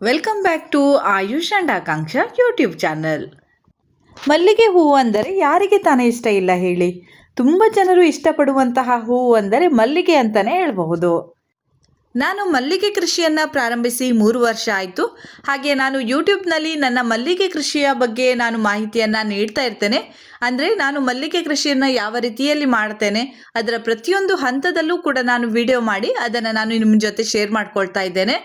Welcome back to Ayush and Akanksha YouTube channel ಮಲ್ಲಿಗೆ ಹೂವು ಅಂದರೆ ಯಾರಿಗೆ ತಾನೇ ಇಷ್ಟ ಇಲ್ಲ ಹೇಳಿ. ತುಂಬ ಜನರು ಇಷ್ಟಪಡುವಂತಹ ಹೂವು ಅಂದರೆ ಮಲ್ಲಿಗೆ ಅಂತಲೇ ಹೇಳಬಹುದು. ನಾನು ಮಲ್ಲಿಗೆ ಕೃಷಿಯನ್ನು ಪ್ರಾರಂಭಿಸಿ ಮೂರು ವರ್ಷ ಆಯಿತು. ಹಾಗೆ ನಾನು ಯೂಟ್ಯೂಬ್ನಲ್ಲಿ ನನ್ನ ಮಲ್ಲಿಗೆ ಕೃಷಿಯ ಬಗ್ಗೆ ನಾನು ಮಾಹಿತಿಯನ್ನು ನೀಡ್ತಾ ಇರ್ತೇನೆ. ಅಂದರೆ ನಾನು ಮಲ್ಲಿಗೆ ಕೃಷಿಯನ್ನು ಯಾವ ರೀತಿಯಲ್ಲಿ ಮಾಡ್ತೇನೆ, ಅದರ ಪ್ರತಿಯೊಂದು ಹಂತದಲ್ಲೂ ಕೂಡ ನಾನು ವಿಡಿಯೋ ಮಾಡಿ, ಅದನ್ನು ನಾನು ನಿಮ್ಮ ಜೊತೆ ಶೇರ್ ಮಾಡ್ಕೊಳ್ತಾ ಇದ್ದೇನೆ.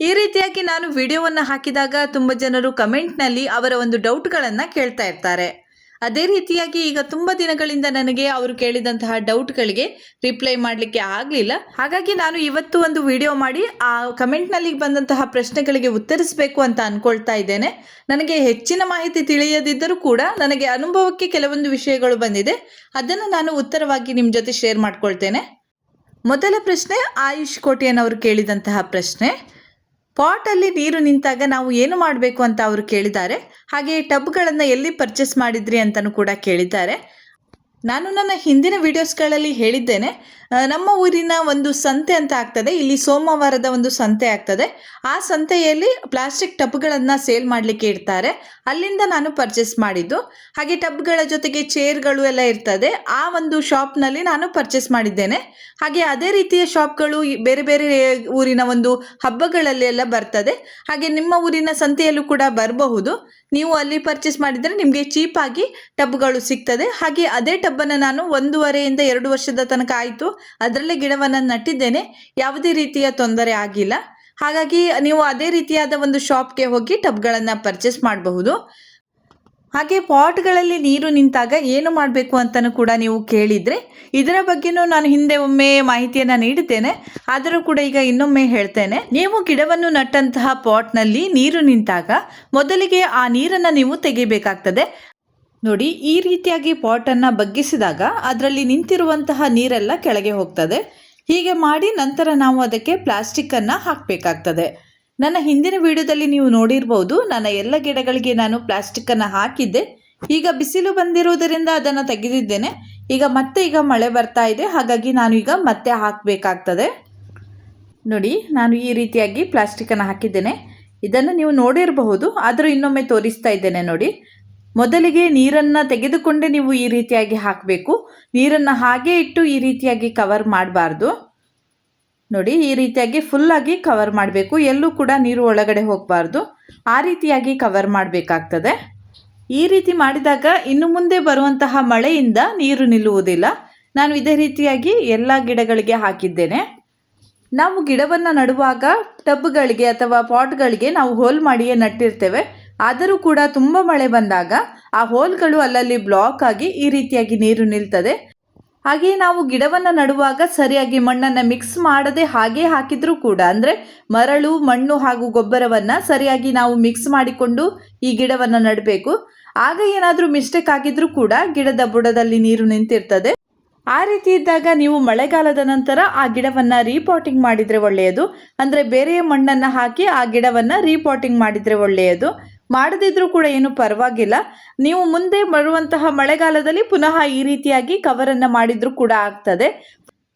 ಈ ರೀತಿಯಾಗಿ ನಾನು ವಿಡಿಯೋವನ್ನು ಹಾಕಿದಾಗ ತುಂಬ ಜನರು ಕಮೆಂಟ್ನಲ್ಲಿ ಅವರ ಒಂದು ಡೌಟ್ಗಳನ್ನು ಕೇಳ್ತಾ ಇರ್ತಾರೆ. ಅದೇ ರೀತಿಯಾಗಿ ಈಗ ತುಂಬ ದಿನಗಳಿಂದ ನನಗೆ ಅವರು ಕೇಳಿದಂತಹ ಡೌಟ್ಗಳಿಗೆ ರಿಪ್ಲೈ ಮಾಡಲಿಕ್ಕೆ ಆಗಲಿಲ್ಲ. ಹಾಗಾಗಿ ನಾನು ಇವತ್ತು ಒಂದು ವಿಡಿಯೋ ಮಾಡಿ ಆ ಕಮೆಂಟ್ನಲ್ಲಿ ಬಂದಂತಹ ಪ್ರಶ್ನೆಗಳಿಗೆ ಉತ್ತರಿಸಬೇಕು ಅಂತ ಅಂದ್ಕೊಳ್ತಾ ಇದ್ದೇನೆ. ನನಗೆ ಹೆಚ್ಚಿನ ಮಾಹಿತಿ ತಿಳಿಯದಿದ್ದರೂ ಕೂಡ ನನಗೆ ಅನುಭವಕ್ಕೆ ಕೆಲವೊಂದು ವಿಷಯಗಳು ಬಂದಿದೆ. ಅದನ್ನು ನಾನು ಉತ್ತರವಾಗಿ ನಿಮ್ಮ ಜೊತೆ ಶೇರ್ ಮಾಡ್ಕೊಳ್ತೇನೆ. ಮೊದಲ ಪ್ರಶ್ನೆ ಆಯುಷ್ ಕೋಟಿಯನ್ ಕೇಳಿದಂತಹ ಪ್ರಶ್ನೆ. ಪಾಟಲ್ಲಿ ನೀರು ನಿಂತಾಗ ನಾವು ಏನು ಮಾಡಬೇಕು ಅಂತ ಅವರು ಕೇಳಿದ್ದಾರೆ. ಹಾಗೆ ಟಬ್ಗಳನ್ನು ಎಲ್ಲಿ ಪರ್ಚೇಸ್ ಮಾಡಿದ್ರಿ ಅಂತಲೂ ಕೂಡ ಕೇಳಿದ್ದಾರೆ. ನಾನು ನನ್ನ ಹಿಂದಿನ ವಿಡಿಯೋಸ್ಗಳಲ್ಲಿ ಹೇಳಿದ್ದೇನೆ ನಮ್ಮ ಊರಿನ ಒಂದು ಸಂತೆ ಅಂತ ಆಗ್ತದೆ. ಇಲ್ಲಿ ಸೋಮವಾರದ ಒಂದು ಸಂತೆ ಆಗ್ತದೆ. ಆ ಸಂತೆಯಲ್ಲಿ ಪ್ಲಾಸ್ಟಿಕ್ ಟಬ್ಗಳನ್ನು ಸೇಲ್ ಮಾಡಲಿಕ್ಕೆ ಇಡ್ತಾರೆ. ಅಲ್ಲಿಂದ ನಾನು ಪರ್ಚೇಸ್ ಮಾಡಿದ್ದು. ಹಾಗೆ ಟಬ್ಗಳ ಜೊತೆಗೆ ಚೇರ್ಗಳು ಎಲ್ಲ ಇರ್ತದೆ. ಆ ಒಂದು ಶಾಪ್ನಲ್ಲಿ ನಾನು ಪರ್ಚೇಸ್ ಮಾಡಿದ್ದೇನೆ. ಹಾಗೆ ಅದೇ ರೀತಿಯ ಶಾಪ್ಗಳು ಬೇರೆ ಬೇರೆ ಊರಿನ ಒಂದು ಹಬ್ಬಗಳಲ್ಲಿ ಎಲ್ಲ ಬರ್ತದೆ. ಹಾಗೆ ನಿಮ್ಮ ಊರಿನ ಸಂತೆಯಲ್ಲೂ ಕೂಡ ಬರಬಹುದು. ನೀವು ಅಲ್ಲಿ ಪರ್ಚೇಸ್ ಮಾಡಿದರೆ ನಿಮಗೆ ಚೀಪಾಗಿ ಟಬ್ಗಳು ಸಿಗ್ತದೆ. ಹಾಗೆ ಅದೇ ಟಬ್ಬನ್ನು ನಾನು ಒಂದೂವರೆಯಿಂದ ಎರಡು ವರ್ಷದ ತನಕ ಆಯಿತು. ಅದರಲ್ಲೇ ಗಿಡವನ್ನು ನಟ್ಟಿದ್ದೇನೆ. ಯಾವುದೇ ರೀತಿಯ ತೊಂದರೆ ಆಗಿಲ್ಲ. ಹಾಗಾಗಿ ನೀವು ಅದೇ ರೀತಿಯಾದ ಒಂದು ಶಾಪ್ಗೆ ಹೋಗಿ ಟಬ್ಗಳನ್ನು ಪರ್ಚೇಸ್ ಮಾಡಬಹುದು. ಹಾಗೆ ಪಾಟ್ಗಳಲ್ಲಿ ನೀರು ನಿಂತಾಗ ಏನು ಮಾಡಬೇಕು ಅಂತಲೂ ಕೂಡ ನೀವು ಕೇಳಿದರೆ ಇದರ ಬಗ್ಗೆನೂ ನಾನು ಹಿಂದೆ ಒಮ್ಮೆ ಮಾಹಿತಿಯನ್ನು ನೀಡಿದ್ದೇನೆ. ಆದರೂ ಕೂಡ ಈಗ ಇನ್ನೊಮ್ಮೆ ಹೇಳ್ತೇನೆ. ನೀವು ಗಿಡವನ್ನು ನಟ್ಟಂತಹ ಪಾಟ್ನಲ್ಲಿ ನೀರು ನಿಂತಾಗ ಮೊದಲಿಗೆ ಆ ನೀರನ್ನು ನೀವು ತೆಗಿಬೇಕಾಗ್ತದೆ ನೋಡಿ, ಈ ರೀತಿಯಾಗಿ ಪಾಟನ್ನು ಬಗ್ಗಿಸಿದಾಗ ಅದರಲ್ಲಿ ನಿಂತಿರುವಂತಹ ನೀರೆಲ್ಲ ಕೆಳಗೆ ಹೋಗ್ತದೆ. ಹೀಗೆ ಮಾಡಿ ನಂತರ ನಾವು ಅದಕ್ಕೆ ಪ್ಲಾಸ್ಟಿಕ್ಕನ್ನು ಹಾಕಬೇಕಾಗ್ತದೆ. ನನ್ನ ಹಿಂದಿನ ವಿಡಿಯೋದಲ್ಲಿ ನೀವು ನೋಡಿರ್ಬೋದು, ನನ್ನ ಎಲ್ಲ ಗಿಡಗಳಿಗೆ ನಾನು ಪ್ಲಾಸ್ಟಿಕ್ಕನ್ನು ಹಾಕಿದ್ದೆ. ಈಗ ಬಿಸಿಲು ಬಂದಿರುವುದರಿಂದ ಅದನ್ನು ತೆಗೆದಿದ್ದೇನೆ. ಈಗ ಮತ್ತೆ ಈಗ ಮಳೆ ಬರ್ತಾ ಇದೆ, ಹಾಗಾಗಿ ನಾನು ಈಗ ಮತ್ತೆ ಹಾಕಬೇಕಾಗ್ತದೆ. ನೋಡಿ, ನಾನು ಈ ರೀತಿಯಾಗಿ ಪ್ಲಾಸ್ಟಿಕ್ಕನ್ನು ಹಾಕಿದ್ದೇನೆ. ಇದನ್ನು ನೀವು ನೋಡಿರಬಹುದು, ಆದರೂ ಇನ್ನೊಮ್ಮೆ ತೋರಿಸ್ತಾ ಇದ್ದೇನೆ ನೋಡಿ. ಮೊದಲಿಗೆ ನೀರನ್ನು ತೆಗೆದುಕೊಂಡೇ ನೀವು ಈ ರೀತಿಯಾಗಿ ಹಾಕಬೇಕು. ನೀರನ್ನು ಹಾಗೆ ಇಟ್ಟು ಈ ರೀತಿಯಾಗಿ ಕವರ್ ಮಾಡಬಾರ್ದು. ನೋಡಿ, ಈ ರೀತಿಯಾಗಿ ಫುಲ್ಲಾಗಿ ಕವರ್ ಮಾಡಬೇಕು. ಎಲ್ಲೂ ಕೂಡ ನೀರು ಒಳಗಡೆ ಹೋಗಬಾರ್ದು. ಆ ರೀತಿಯಾಗಿ ಕವರ್ ಮಾಡಬೇಕಾಗ್ತದೆ. ಈ ರೀತಿ ಮಾಡಿದಾಗ ಇನ್ನು ಮುಂದೆ ಬರುವಂತಹ ಮಳೆಯಿಂದ ನೀರು ನಿಲ್ಲುವುದಿಲ್ಲ. ನಾನು ಇದೇ ರೀತಿಯಾಗಿ ಎಲ್ಲ ಗಿಡಗಳಿಗೆ ಹಾಕಿದ್ದೇನೆ. ನಾವು ಗಿಡವನ್ನು ನಡುವಾಗ ಟಬ್ಗಳಿಗೆ ಅಥವಾ ಪಾಟ್ಗಳಿಗೆ ನಾವು ಹೋಲ್ ಮಾಡಿಯೇ ನಟ್ಟಿರ್ತೇವೆ. ಆದರೂ ಕೂಡ ತುಂಬ ಮಳೆ ಬಂದಾಗ ಆ ಹೋಲ್ಗಳು ಅಲ್ಲಲ್ಲಿ ಬ್ಲಾಕ್ ಆಗಿ ಈ ರೀತಿಯಾಗಿ ನೀರು ನಿಲ್ತದೆ. ಹಾಗೆಯೇ ನಾವು ಗಿಡವನ್ನು ನಡುವಾಗ ಸರಿಯಾಗಿ ಮಣ್ಣನ್ನು ಮಿಕ್ಸ್ ಮಾಡದೆ ಹಾಗೆ ಹಾಕಿದ್ರೂ ಕೂಡ, ಅಂದರೆ ಮರಳು, ಮಣ್ಣು ಹಾಗೂ ಗೊಬ್ಬರವನ್ನು ಸರಿಯಾಗಿ ನಾವು ಮಿಕ್ಸ್ ಮಾಡಿಕೊಂಡು ಈ ಗಿಡವನ್ನು ನಡಬೇಕು. ಆಗ ಏನಾದರೂ ಮಿಸ್ಟೇಕ್ ಆಗಿದ್ರೂ ಕೂಡ ಗಿಡದ ಬುಡದಲ್ಲಿ ನೀರು ನಿಂತಿರ್ತದೆ. ಆ ರೀತಿ ಇದ್ದಾಗ ನೀವು ಮಳೆಗಾಲದ ನಂತರ ಆ ಗಿಡವನ್ನು ರೀಪಾಟಿಂಗ್ ಮಾಡಿದರೆ ಒಳ್ಳೆಯದು. ಅಂದರೆ ಬೇರೆಯ ಮಣ್ಣನ್ನು ಹಾಕಿ ಆ ಗಿಡವನ್ನು ರೀಪಾಟಿಂಗ್ ಮಾಡಿದರೆ ಒಳ್ಳೆಯದು. ಮಾಡದಿದ್ರೂ ಕೂಡ ಏನು ಪರವಾಗಿಲ್ಲ. ನೀವು ಮುಂದೆ ಬರುವಂತಹ ಮಳೆಗಾಲದಲ್ಲಿ ಪುನಃ ಈ ರೀತಿಯಾಗಿ ಕವರನ್ನು ಮಾಡಿದರೂ ಕೂಡ ಆಗ್ತದೆ.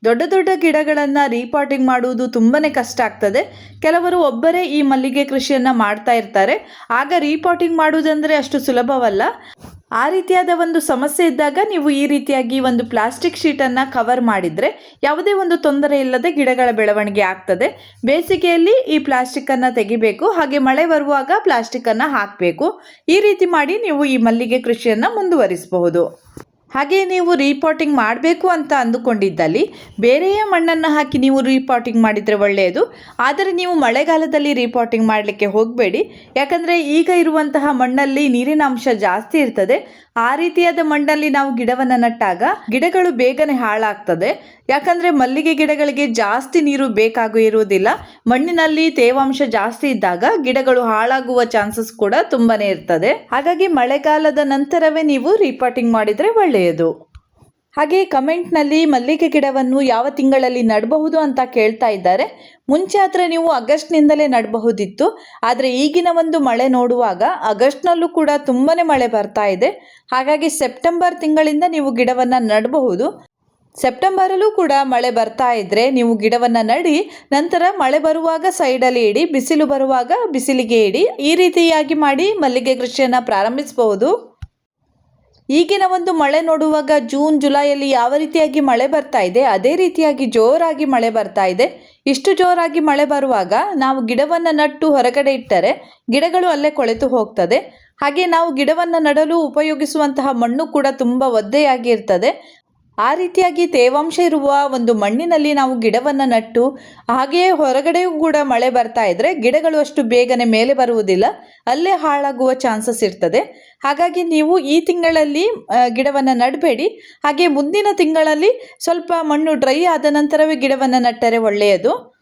ದೊಡ್ಡ ದೊಡ್ಡ ಗಿಡಗಳನ್ನು ರೀಪಾಟಿಂಗ್ ಮಾಡುವುದು ತುಂಬಾ ಕಷ್ಟ ಆಗ್ತದೆ. ಕೆಲವರು ಒಬ್ಬರೇ ಈ ಮಲ್ಲಿಗೆ ಕೃಷಿಯನ್ನು ಮಾಡ್ತಾ ಇರ್ತಾರೆ. ಆಗ ರೀಪಾಟಿಂಗ್ ಮಾಡುವುದಂದರೆ ಅಷ್ಟು ಸುಲಭವಲ್ಲ. ಆ ರೀತಿಯಾದ ಒಂದು ಸಮಸ್ಯೆ ಇದ್ದಾಗ ನೀವು ಈ ರೀತಿಯಾಗಿ ಒಂದು ಪ್ಲಾಸ್ಟಿಕ್ ಶೀಟನ್ನು ಕವರ್ ಮಾಡಿದರೆ ಯಾವುದೇ ಒಂದು ತೊಂದರೆ ಇಲ್ಲದೆ ಗಿಡಗಳ ಬೆಳವಣಿಗೆ ಆಗ್ತದೆ. ಬೇಸಿಗೆಯಲ್ಲಿ ಈ ಪ್ಲಾಸ್ಟಿಕ್ಕನ್ನು ತೆಗಿಬೇಕು, ಹಾಗೆ ಮಳೆ ಬರುವಾಗ ಪ್ಲಾಸ್ಟಿಕ್ಕನ್ನು ಹಾಕಬೇಕು. ಈ ರೀತಿ ಮಾಡಿ ನೀವು ಈ ಮಲ್ಲಿಗೆ ಕೃಷಿಯನ್ನು ಮುಂದುವರಿಸಬಹುದು. ಹಾಗೆ ನೀವು ರೀಪಾಟಿಂಗ್ ಮಾಡಬೇಕು ಅಂತ ಅಂದುಕೊಂಡಿದ್ದಲ್ಲಿ ಬೇರೆಯೇ ಮಣ್ಣನ್ನು ಹಾಕಿ ನೀವು ರೀಪಾಟಿಂಗ್ ಮಾಡಿದರೆ ಒಳ್ಳೆಯದು. ಆದರೆ ನೀವು ಮಳೆಗಾಲದಲ್ಲಿ ರೀಪಾಟಿಂಗ್ ಮಾಡಲಿಕ್ಕೆ ಹೋಗಬೇಡಿ. ಯಾಕಂದರೆ ಈಗ ಇರುವಂತಹ ಮಣ್ಣಲ್ಲಿ ನೀರಿನ ಅಂಶ ಜಾಸ್ತಿ ಇರ್ತದೆ. ಆ ರೀತಿಯಾದ ಮಣ್ಣಲ್ಲಿ ನಾವು ಗಿಡವನ್ನು ನಟ್ಟಾಗ ಗಿಡಗಳು ಬೇಗನೆ ಹಾಳಾಗ್ತದೆ. ಯಾಕಂದರೆ ಮಲ್ಲಿಗೆ ಗಿಡಗಳಿಗೆ ಜಾಸ್ತಿ ನೀರು ಬೇಕಾಗೂ ಇರುವುದಿಲ್ಲ. ಮಣ್ಣಿನಲ್ಲಿ ತೇವಾಂಶ ಜಾಸ್ತಿ ಇದ್ದಾಗ ಗಿಡಗಳು ಹಾಳಾಗುವ ಚಾನ್ಸಸ್ ಕೂಡ ತುಂಬಾ ಇರ್ತದೆ. ಹಾಗಾಗಿ ಮಳೆಗಾಲದ ನಂತರವೇ ನೀವು ರೀಪಾಟಿಂಗ್ ಮಾಡಿದರೆ ಒಳ್ಳೆಯದು. ಹಾಗೆ ಕಮೆಂಟ್ನಲ್ಲಿ ಮಲ್ಲಿಗೆ ಗಿಡವನ್ನು ಯಾವ ತಿಂಗಳಲ್ಲಿ ನಡಬಹುದು ಅಂತ ಕೇಳ್ತಾ ಇದ್ದಾರೆ. ಮುಂಚೆ ಆದರೆ ನೀವು ಆಗಸ್ಟ್ನಿಂದಲೇ ನಡಬಹುದಿತ್ತು. ಆದರೆ ಈಗಿನ ಒಂದು ಮಳೆ ನೋಡುವಾಗ ಆಗಸ್ಟ್ನಲ್ಲೂ ಕೂಡ ತುಂಬಾ ಮಳೆ ಬರ್ತಾ ಇದೆ. ಹಾಗಾಗಿ ಸೆಪ್ಟೆಂಬರ್ ತಿಂಗಳಿಂದ ನೀವು ಗಿಡವನ್ನು ನಡಬಹುದು. ಸೆಪ್ಟೆಂಬರಲ್ಲೂ ಕೂಡ ಮಳೆ ಬರ್ತಾ ಇದ್ರೆ ನೀವು ಗಿಡವನ್ನು ನಡಿ, ನಂತರ ಮಳೆ ಬರುವಾಗ ಸೈಡಲ್ಲಿ ಇಡಿ, ಬಿಸಿಲು ಬರುವಾಗ ಬಿಸಿಲಿಗೆ ಇಡಿ, ಈ ರೀತಿಯಾಗಿ ಮಾಡಿ ಮಲ್ಲಿಗೆ ಕೃಷಿಯನ್ನು ಪ್ರಾರಂಭಿಸಬಹುದು. ಈಗಿನ ಒಂದು ಮಳೆ ನೋಡುವಾಗ ಜೂನ್, ಜುಲೈಯಲ್ಲಿ ಯಾವ ರೀತಿಯಾಗಿ ಮಳೆ ಬರ್ತಾ ಇದೆ, ಅದೇ ರೀತಿಯಾಗಿ ಜೋರಾಗಿ ಮಳೆ ಬರ್ತಾ ಇದೆ. ಇಷ್ಟು ಜೋರಾಗಿ ಮಳೆ ಬರುವಾಗ ನಾವು ಗಿಡವನ್ನು ನಟ್ಟು ಹೊರಗಡೆ ಇಟ್ಟರೆ ಗಿಡಗಳು ಅಲ್ಲೇ ಕೊಳೆತು ಹೋಗ್ತದೆ. ಹಾಗೆ ನಾವು ಗಿಡವನ್ನು ನಡಲು ಉಪಯೋಗಿಸುವಂತಹ ಮಣ್ಣು ಕೂಡ ತುಂಬ ಒದ್ದೆಯಾಗಿ ಇರ್ತದೆ. ಆ ರೀತಿಯಾಗಿ ತೇವಾಂಶ ಇರುವ ಒಂದು ಮಣ್ಣಿನಲ್ಲಿ ನಾವು ಗಿಡವನ್ನು ನಟ್ಟು ಹಾಗೆಯೇ ಹೊರಗಡೆಯೂ ಕೂಡ ಮಳೆ ಬರ್ತಾ ಇದ್ದರೆ ಗಿಡಗಳು ಅಷ್ಟು ಬೇಗನೆ ಮೇಲೆ ಬರುವುದಿಲ್ಲ, ಅಲ್ಲೇ ಹಾಳಾಗುವ ಚಾನ್ಸಸ್ ಇರ್ತದೆ. ಹಾಗಾಗಿ ನೀವು ಈ ತಿಂಗಳಲ್ಲಿ ಗಿಡವನ್ನು ನಡಬೇಡಿ. ಹಾಗೆ ಮುಂದಿನ ತಿಂಗಳಲ್ಲಿ ಸ್ವಲ್ಪ ಮಣ್ಣು ಡ್ರೈ ಆದ ನಂತರವೇ ಗಿಡವನ್ನು ನಟ್ಟರೆ ಒಳ್ಳೆಯದು.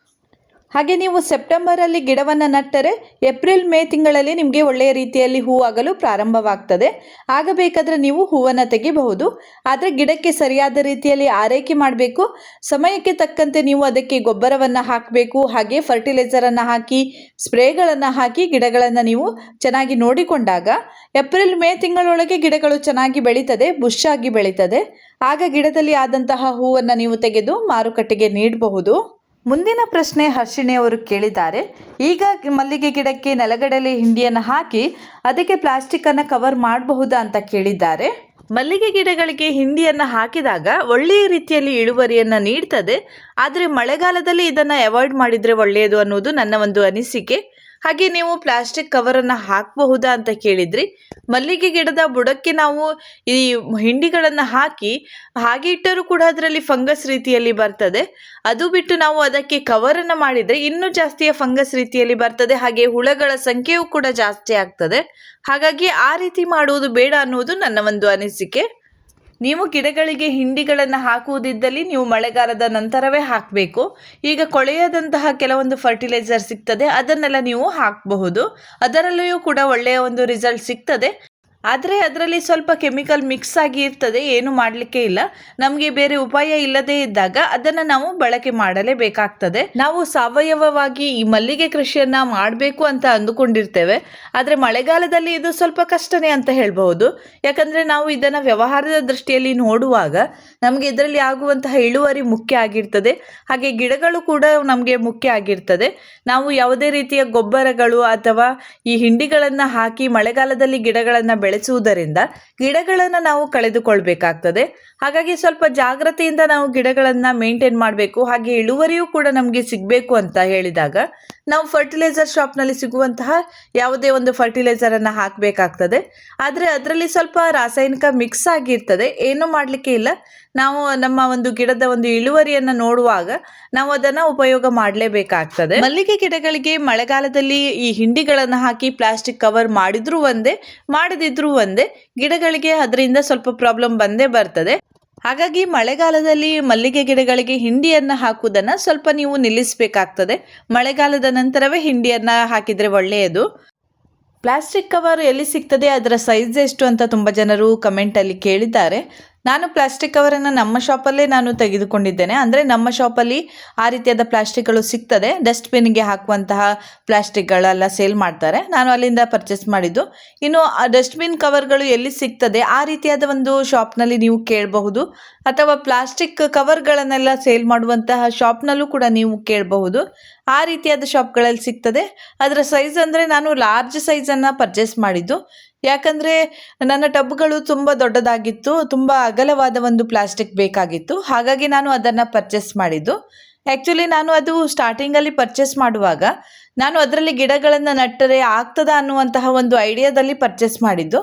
ಹಾಗೆ ನೀವು ಸೆಪ್ಟೆಂಬರಲ್ಲಿ ಗಿಡವನ್ನು ನಟ್ಟರೆ ಏಪ್ರಿಲ್, ಮೇ ತಿಂಗಳಲ್ಲಿ ನಿಮಗೆ ಒಳ್ಳೆಯ ರೀತಿಯಲ್ಲಿ ಹೂವಾಗಲು ಪ್ರಾರಂಭವಾಗ್ತದೆ. ಆಗ ಬೇಕಾದರೆ ನೀವು ಹೂವನ್ನು ತೆಗಿಬಹುದು. ಆದರೆ ಗಿಡಕ್ಕೆ ಸರಿಯಾದ ರೀತಿಯಲ್ಲಿ ಆರೈಕೆ ಮಾಡಬೇಕು. ಸಮಯಕ್ಕೆ ತಕ್ಕಂತೆ ನೀವು ಅದಕ್ಕೆ ಗೊಬ್ಬರವನ್ನು ಹಾಕಬೇಕು. ಹಾಗೆ ಫರ್ಟಿಲೈಸರನ್ನು ಹಾಕಿ, ಸ್ಪ್ರೇಗಳನ್ನು ಹಾಕಿ ಗಿಡಗಳನ್ನು ನೀವು ಚೆನ್ನಾಗಿ ನೋಡಿಕೊಂಡಾಗ ಏಪ್ರಿಲ್, ಮೇ ತಿಂಗಳೊಳಗೆ ಗಿಡಗಳು ಚೆನ್ನಾಗಿ ಬೆಳೀತದೆ ಬುಷ್ ಆಗಿ ಬೆಳೀತದೆ. ಆಗ ಗಿಡದಲ್ಲಿ ಆದಂತಹ ಹೂವನ್ನು ನೀವು ತೆಗೆದು ಮಾರುಕಟ್ಟೆಗೆ ನೀಡಬಹುದು. ಮುಂದಿನ ಪ್ರಶ್ನೆ ಹರ್ಷಿಣಿ ಅವರು ಕೇಳಿದ್ದಾರೆ. ಈಗ ಮಲ್ಲಿಗೆ ಗಿಡಕ್ಕೆ ನೆಲಗಡಲೆ ಹಿಂಡಿಯನ್ನು ಹಾಕಿ ಅದಕ್ಕೆ ಪ್ಲಾಸ್ಟಿಕ್ಕನ್ನು ಕವರ್ ಮಾಡಬಹುದಾ ಅಂತ ಕೇಳಿದ್ದಾರೆ. ಮಲ್ಲಿಗೆ ಗಿಡಗಳಿಗೆ ಹಿಂಡಿಯನ್ನು ಹಾಕಿದಾಗ ಒಳ್ಳೆಯ ರೀತಿಯಲ್ಲಿ ಇಳುವರಿಯನ್ನು ನೀಡ್ತದೆ. ಆದರೆ ಮಳೆಗಾಲದಲ್ಲಿ ಇದನ್ನು ಅವಾಯ್ಡ್ ಮಾಡಿದರೆ ಒಳ್ಳೆಯದು ಅನ್ನೋದು ನನ್ನ ಒಂದು ಅನಿಸಿಕೆ. ಹಾಗೆ ನೀವು ಪ್ಲಾಸ್ಟಿಕ್ ಕವರನ್ನು ಹಾಕಬಹುದಾ ಅಂತ ಕೇಳಿದ್ರಿ. ಮಲ್ಲಿಗೆ ಗಿಡದ ಬುಡಕ್ಕೆ ನಾವು ಈ ಹಿಂಡಿಗಳನ್ನು ಹಾಕಿ, ಹಾಗೆ ಇಟ್ಟರೂ ಕೂಡ ಅದರಲ್ಲಿ ಫಂಗಸ್ ರೀತಿಯಲ್ಲಿ ಬರ್ತದೆ. ಅದು ಬಿಟ್ಟು ನಾವು ಅದಕ್ಕೆ ಕವರನ್ನು ಮಾಡಿದರೆ ಇನ್ನೂ ಜಾಸ್ತಿಯ ಫಂಗಸ್ ರೀತಿಯಲ್ಲಿ ಬರ್ತದೆ. ಹಾಗೆ ಹುಳಗಳ ಸಂಖ್ಯೆಯೂ ಕೂಡ ಜಾಸ್ತಿ ಆಗ್ತದೆ. ಹಾಗಾಗಿ ಆ ರೀತಿ ಮಾಡುವುದು ಬೇಡ ಅನ್ನುವುದು ನನ್ನ ಒಂದು ಅನಿಸಿಕೆ. ನೀವು ಗಿಡಗಳಿಗೆ ಹಿಂಡಿಗಳನ್ನು ಹಾಕುವುದಿದ್ದಲ್ಲಿ ನೀವು ಮಳೆಗಾಲದ ನಂತರವೇ ಹಾಕಬೇಕು. ಈಗ ಕೊಳೆಯದಂತಹ ಕೆಲವೊಂದು ಫರ್ಟಿಲೈಸರ್ ಸಿಗ್ತದೆ, ಅದನ್ನೆಲ್ಲ ನೀವು ಹಾಕಬಹುದು. ಅದರಲ್ಲಿಯೂ ಕೂಡ ಒಳ್ಳೆಯ ಒಂದು ರಿಸಲ್ಟ್ ಸಿಗ್ತದೆ. ಆದರೆ ಅದರಲ್ಲಿ ಸ್ವಲ್ಪ ಕೆಮಿಕಲ್ ಮಿಕ್ಸ್ ಆಗಿ ಇರ್ತದೆ, ಏನು ಮಾಡಲಿಕ್ಕೆ ಇಲ್ಲ. ನಮಗೆ ಬೇರೆ ಉಪಾಯ ಇಲ್ಲದೇ ಇದ್ದಾಗ ಅದನ್ನು ನಾವು ಬಳಕೆ ಮಾಡಲೇಬೇಕಾಗ್ತದೆ. ನಾವು ಸಾವಯವವಾಗಿ ಈ ಮಲ್ಲಿಗೆ ಕೃಷಿಯನ್ನು ಮಾಡಬೇಕು ಅಂತ ಅಂದುಕೊಂಡಿರ್ತೇವೆ. ಆದರೆ ಮಳೆಗಾಲದಲ್ಲಿ ಇದು ಸ್ವಲ್ಪ ಕಷ್ಟನೇ ಅಂತ ಹೇಳ್ಬಹುದು. ಯಾಕಂದರೆ ನಾವು ಇದನ್ನು ವ್ಯವಹಾರದ ದೃಷ್ಟಿಯಲ್ಲಿ ನೋಡುವಾಗ ನಮಗೆ ಇದರಲ್ಲಿ ಆಗುವಂತಹ ಇಳುವರಿ ಮುಖ್ಯ ಆಗಿರ್ತದೆ. ಹಾಗೆ ಗಿಡಗಳು ಕೂಡ ನಮಗೆ ಮುಖ್ಯ ಆಗಿರ್ತದೆ. ನಾವು ಯಾವುದೇ ರೀತಿಯ ಗೊಬ್ಬರಗಳು ಅಥವಾ ಈ ಹಿಂಡಿಗಳನ್ನು ಹಾಕಿ ಮಳೆಗಾಲದಲ್ಲಿ ಗಿಡಗಳನ್ನು ಬೆಳೆಸುವುದರಿಂದ ಗಿಡಗಳನ್ನು ನಾವು ಕಳೆದುಕೊಳ್ಬೇಕಾಗ್ತದೆ. ಹಾಗಾಗಿ ಸ್ವಲ್ಪ ಜಾಗ್ರತೆಯಿಂದ ನಾವು ಗಿಡಗಳನ್ನು ಮೇಂಟೈನ್ ಮಾಡಬೇಕು. ಹಾಗೆ ಇಳುವರಿಯೂ ಕೂಡ ನಮಗೆ ಸಿಗಬೇಕು ಅಂತ ಹೇಳಿದಾಗ ನಾವು ಫರ್ಟಿಲೈಸರ್ ಶಾಪ್ನಲ್ಲಿ ಸಿಗುವಂತಹ ಯಾವುದೇ ಒಂದು ಫರ್ಟಿಲೈಸರನ್ನು ಹಾಕಬೇಕಾಗ್ತದೆ. ಆದರೆ ಅದರಲ್ಲಿ ಸ್ವಲ್ಪ ರಾಸಾಯನಿಕ ಮಿಕ್ಸ್ ಆಗಿರ್ತದೆ. ಏನೂ ಮಾಡಲಿಕ್ಕೆ ಇಲ್ಲ. ನಾವು ನಮ್ಮ ಒಂದು ಗಿಡದ ಒಂದು ಇಳುವರಿಯನ್ನು ನೋಡುವಾಗ ನಾವು ಅದನ್ನು ಉಪಯೋಗ ಮಾಡಲೇಬೇಕಾಗ್ತದೆ. ಮಲ್ಲಿಗೆ ಗಿಡಗಳಿಗೆ ಮಳೆಗಾಲದಲ್ಲಿ ಈ ಹಿಂಡಿಗಳನ್ನು ಹಾಕಿ ಪ್ಲಾಸ್ಟಿಕ್ ಕವರ್ ಮಾಡಿದ್ರೂ ಒಂದೇ, ಮಾಡದಿದ್ರೂ ಒಂದೇ, ಗಿಡಗಳಿಗೆ ಅದರಿಂದ ಸ್ವಲ್ಪ ಪ್ರಾಬ್ಲಮ್ ಬಂದೇ ಬರ್ತದೆ. ಹಾಗಾಗಿ ಮಳೆಗಾಲದಲ್ಲಿ ಮಲ್ಲಿಗೆ ಗಿಡಗಳಿಗೆ ಹಿಂಡಿಯನ್ನು ಹಾಕುವುದನ್ನು ಸ್ವಲ್ಪ ನೀವು ನಿಲ್ಲಿಸಬೇಕಾಗ್ತದೆ. ಮಳೆಗಾಲದ ನಂತರವೇ ಹಿಂಡಿಯನ್ನು ಹಾಕಿದರೆ ಒಳ್ಳೆಯದು. ಪ್ಲಾಸ್ಟಿಕ್ ಕವರ್ ಎಲ್ಲಿ ಸಿಗ್ತದೆ, ಅದರ ಸೈಜ್ ಎಷ್ಟು ಅಂತ ತುಂಬ ಜನರು ಕಮೆಂಟಲ್ಲಿ ಕೇಳಿದ್ದಾರೆ. ನಾನು ಪ್ಲಾಸ್ಟಿಕ್ ಕವರನ್ನು ನಮ್ಮ ಶಾಪಲ್ಲೇ ನಾನು ತೆಗೆದುಕೊಂಡಿದ್ದೇನೆ. ಅಂದರೆ ನಮ್ಮ ಶಾಪಲ್ಲಿ ಆ ರೀತಿಯಾದ ಪ್ಲಾಸ್ಟಿಕ್ಗಳು ಸಿಗ್ತದೆ. ಡಸ್ಟ್ಬಿನ್ಗೆ ಹಾಕುವಂತಹ ಪ್ಲಾಸ್ಟಿಕ್ಗಳೆಲ್ಲ ಸೇಲ್ ಮಾಡ್ತಾರೆ. ನಾನು ಅಲ್ಲಿಂದ ಪರ್ಚೇಸ್ ಮಾಡಿದ್ದು. ಇನ್ನು ಆ ಡಸ್ಟ್ಬಿನ್ ಕವರ್ಗಳು ಎಲ್ಲಿ ಸಿಗ್ತದೆ? ಆ ರೀತಿಯಾದ ಒಂದು ಶಾಪ್ನಲ್ಲಿ ನೀವು ಕೇಳಬಹುದು. ಅಥವಾ ಪ್ಲಾಸ್ಟಿಕ್ ಕವರ್ಗಳನ್ನೆಲ್ಲ ಸೇಲ್ ಮಾಡುವಂತಹ ಶಾಪ್ನಲ್ಲೂ ಕೂಡ ನೀವು ಕೇಳಬಹುದು. ಆ ರೀತಿಯಾದ ಶಾಪ್ಗಳಲ್ಲಿ ಸಿಗ್ತದೆ. ಅದರ ಸೈಜ್ ಅಂದರೆ ನಾನು ಲಾರ್ಜ್ ಸೈಜನ್ನು ಪರ್ಚೇಸ್ ಮಾಡಿದ್ದು. ಯಾಕಂದರೆ ನನ್ನ ಟಬ್ಗಳು ತುಂಬ ದೊಡ್ಡದಾಗಿತ್ತು, ತುಂಬ ಅಗಲವಾದ ಒಂದು ಪ್ಲಾಸ್ಟಿಕ್ ಬೇಕಾಗಿತ್ತು. ಹಾಗಾಗಿ ನಾನು ಅದನ್ನು ಪರ್ಚೇಸ್ ಮಾಡಿದ್ದು. ಆ್ಯಕ್ಚುಲಿ ನಾನು ಅದು ಸ್ಟಾರ್ಟಿಂಗಲ್ಲಿ ಪರ್ಚೇಸ್ ಮಾಡುವಾಗ ನಾನು ಅದರಲ್ಲಿ ಗಿಡಗಳನ್ನು ನಟ್ಟರೆ ಆಗ್ತದ ಅನ್ನುವಂತಹ ಒಂದು ಐಡಿಯಾದಲ್ಲಿ ಪರ್ಚೇಸ್ ಮಾಡಿದ್ದು.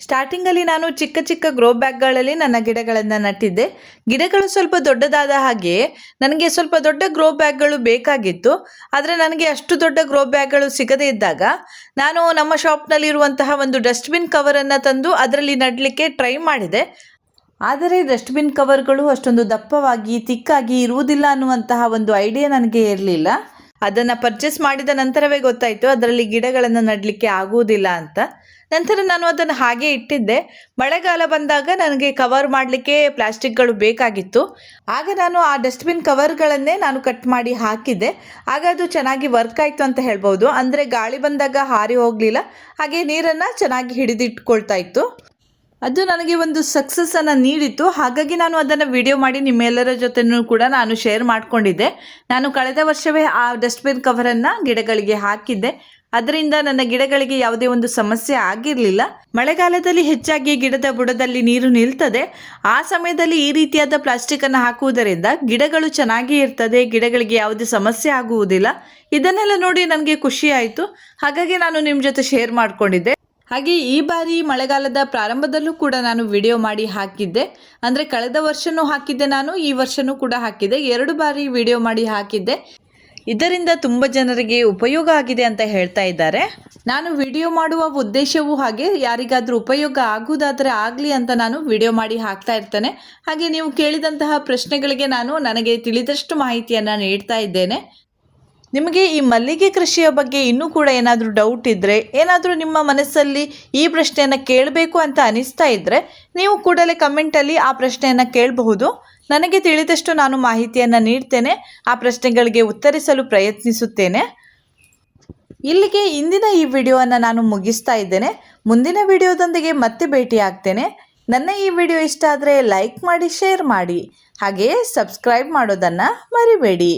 ಸ್ಟಾರ್ಟಿಂಗಲ್ಲಿ ನಾನು ಚಿಕ್ಕ ಚಿಕ್ಕ ಗ್ರೋ ಬ್ಯಾಗ್ಗಳಲ್ಲಿ ನನ್ನ ಗಿಡಗಳನ್ನು ನಟ್ಟಿದ್ದೆ. ಗಿಡಗಳು ಸ್ವಲ್ಪ ದೊಡ್ಡದಾದ ಹಾಗೆ ನನಗೆ ಸ್ವಲ್ಪ ದೊಡ್ಡ ಗ್ರೋ ಬ್ಯಾಗ್ಗಳು ಬೇಕಾಗಿತ್ತು. ಆದರೆ ನನಗೆ ಅಷ್ಟು ದೊಡ್ಡ ಗ್ರೋ ಬ್ಯಾಗ್ಗಳು ಸಿಗದೇ ಇದ್ದಾಗ ನಾನು ನಮ್ಮ ಶಾಪ್ನಲ್ಲಿರುವಂತಹ ಒಂದು ಡಸ್ಟ್ಬಿನ್ ಕವರನ್ನು ತಂದು ಅದರಲ್ಲಿ ನಡಲಿಕ್ಕೆ ಟ್ರೈ ಮಾಡಿದೆ. ಆದರೆ ಡಸ್ಟ್ಬಿನ್ ಕವರ್ಗಳು ಅಷ್ಟೊಂದು ದಪ್ಪವಾಗಿ, ತಿಕ್ಕಾಗಿ ಇರುವುದಿಲ್ಲ ಅನ್ನುವಂತಹ ಒಂದು ಐಡಿಯಾ ನನಗೆ ಇರಲಿಲ್ಲ. ಅದನ್ನು ಪರ್ಚೇಸ್ ಮಾಡಿದ ನಂತರವೇ ಗೊತ್ತಾಯಿತು, ಅದರಲ್ಲಿ ಗಿಡಗಳನ್ನು ನಡಲಿಕ್ಕೆ ಆಗುವುದಿಲ್ಲ ಅಂತ. ನಂತರ ನಾನು ಅದನ್ನು ಹಾಗೆ ಇಟ್ಟಿದ್ದೆ. ಮಳೆಗಾಲ ಬಂದಾಗ ನನಗೆ ಕವರ್ ಮಾಡಲಿಕ್ಕೆ ಪ್ಲಾಸ್ಟಿಕ್ಗಳು ಬೇಕಾಗಿತ್ತು. ಆಗ ನಾನು ಆ ಡಸ್ಟ್ಬಿನ್ ಕವರ್ಗಳನ್ನೇ ನಾನು ಕಟ್ ಮಾಡಿ ಹಾಕಿದ್ದೆ. ಆಗ ಅದು ಚೆನ್ನಾಗಿ ವರ್ಕ್ ಆಯಿತು ಅಂತ ಹೇಳ್ಬೋದು. ಅಂದರೆ ಗಾಳಿ ಬಂದಾಗ ಹಾರಿ ಹೋಗಲಿಲ್ಲ. ಹಾಗೆ ನೀರನ್ನು ಚೆನ್ನಾಗಿ ಹಿಡಿದಿಟ್ಕೊಳ್ತಾ ಇತ್ತು. ಅದು ನನಗೆ ಒಂದು ಸಕ್ಸಸ್ಸನ್ನು ನೀಡಿತ್ತು. ಹಾಗಾಗಿ ನಾನು ಅದನ್ನು ವಿಡಿಯೋ ಮಾಡಿ ನಿಮ್ಮೆಲ್ಲರ ಜೊತೆನೂ ಕೂಡ ನಾನು ಶೇರ್ ಮಾಡಿಕೊಂಡಿದ್ದೆ. ನಾನು ಕಳೆದ ವರ್ಷವೇ ಆ ಡಸ್ಟ್ಬಿನ್ ಕವರನ್ನು ಗಿಡಗಳಿಗೆ ಹಾಕಿದ್ದೆ. ಅದರಿಂದ ನನ್ನ ಗಿಡಗಳಿಗೆ ಯಾವುದೇ ಒಂದು ಸಮಸ್ಯೆ ಆಗಿರಲಿಲ್ಲ. ಮಳೆಗಾಲದಲ್ಲಿ ಹೆಚ್ಚಾಗಿ ಗಿಡದ ಬುಡದಲ್ಲಿ ನೀರು ನಿಲ್ತದೆ. ಆ ಸಮಯದಲ್ಲಿ ಈ ರೀತಿಯಾದ ಪ್ಲಾಸ್ಟಿಕ್ ಅನ್ನು ಹಾಕುವುದರಿಂದ ಗಿಡಗಳು ಚೆನ್ನಾಗಿ ಇರ್ತದೆ, ಗಿಡಗಳಿಗೆ ಯಾವುದೇ ಸಮಸ್ಯೆ ಆಗುವುದಿಲ್ಲ. ಇದನ್ನೆಲ್ಲ ನೋಡಿ ನನಗೆ ಖುಷಿ ಆಯಿತು. ಹಾಗಾಗಿ ನಾನು ನಿಮ್ಮ ಜೊತೆ ಶೇರ್ ಮಾಡಿಕೊಂಡಿದ್ದೆ. ಹಾಗೆ ಈ ಬಾರಿ ಮಳೆಗಾಲದ ಪ್ರಾರಂಭದಲ್ಲೂ ಕೂಡ ನಾನು ವಿಡಿಯೋ ಮಾಡಿ ಹಾಕಿದ್ದೆ. ಅಂದರೆ ಕಳೆದ ವರ್ಷನೂ ಹಾಕಿದ್ದೆ ನಾನು, ಈ ವರ್ಷನೂ ಕೂಡ ಹಾಕಿದ್ದೆ. ಎರಡು ಬಾರಿ ವಿಡಿಯೋ ಮಾಡಿ ಹಾಕಿದ್ದೆ. ಇದರಿಂದ ತುಂಬ ಜನರಿಗೆ ಉಪಯೋಗ ಆಗಿದೆ ಅಂತ ಹೇಳ್ತಾ ಇದ್ದಾರೆ. ನಾನು ವಿಡಿಯೋ ಮಾಡುವ ಉದ್ದೇಶವೂ ಹಾಗೆ, ಯಾರಿಗಾದರೂ ಉಪಯೋಗ ಆಗುವುದಾದರೆ ಆಗಲಿ ಅಂತ ನಾನು ವಿಡಿಯೋ ಮಾಡಿ ಹಾಕ್ತಾ ಇರ್ತೇನೆ. ಹಾಗೆ ನೀವು ಕೇಳಿದಂತಹ ಪ್ರಶ್ನೆಗಳಿಗೆ ನಾನು ನನಗೆ ತಿಳಿದಷ್ಟು ಮಾಹಿತಿಯನ್ನು ನೀಡ್ತಾ ಇದ್ದೇನೆ. ನಿಮಗೆ ಈ ಮಲ್ಲಿಗೆ ಕೃಷಿಯ ಬಗ್ಗೆ ಇನ್ನೂ ಕೂಡ ಏನಾದರೂ ಡೌಟ್ ಇದ್ದರೆ ಏನಾದರೂ ನಿಮ್ಮ ಮನಸ್ಸಲ್ಲಿ ಈ ಪ್ರಶ್ನೆಯನ್ನು ಕೇಳಬೇಕು ಅಂತ ಅನಿಸ್ತಾ ಇದ್ದರೆ ನೀವು ಕೂಡಲೇ ಕಮೆಂಟಲ್ಲಿ ಆ ಪ್ರಶ್ನೆಯನ್ನು ಕೇಳಬಹುದು. ನನಗೆ ತಿಳಿದಷ್ಟು ನಾನು ಮಾಹಿತಿಯನ್ನು ನೀಡ್ತೇನೆ, ಆ ಪ್ರಶ್ನೆಗಳಿಗೆ ಉತ್ತರಿಸಲು ಪ್ರಯತ್ನಿಸುತ್ತೇನೆ. ಇಲ್ಲಿಗೆ ಇಂದಿನ ಈ ವಿಡಿಯೋವನ್ನು ನಾನು ಮುಗಿಸ್ತಾ ಇದ್ದೇನೆ. ಮುಂದಿನ ವಿಡಿಯೋದೊಂದಿಗೆ ಮತ್ತೆ ಭೇಟಿ ಆಗ್ತೇನೆ ನನ್ನ ಈ ವಿಡಿಯೋ ಇಷ್ಟ ಆದರೆ ಲೈಕ್ ಮಾಡಿ, ಶೇರ್ ಮಾಡಿ. ಹಾಗೆಯೇ ಸಬ್ಸ್ಕ್ರೈಬ್ ಮಾಡೋದನ್ನು ಮರಿಬೇಡಿ.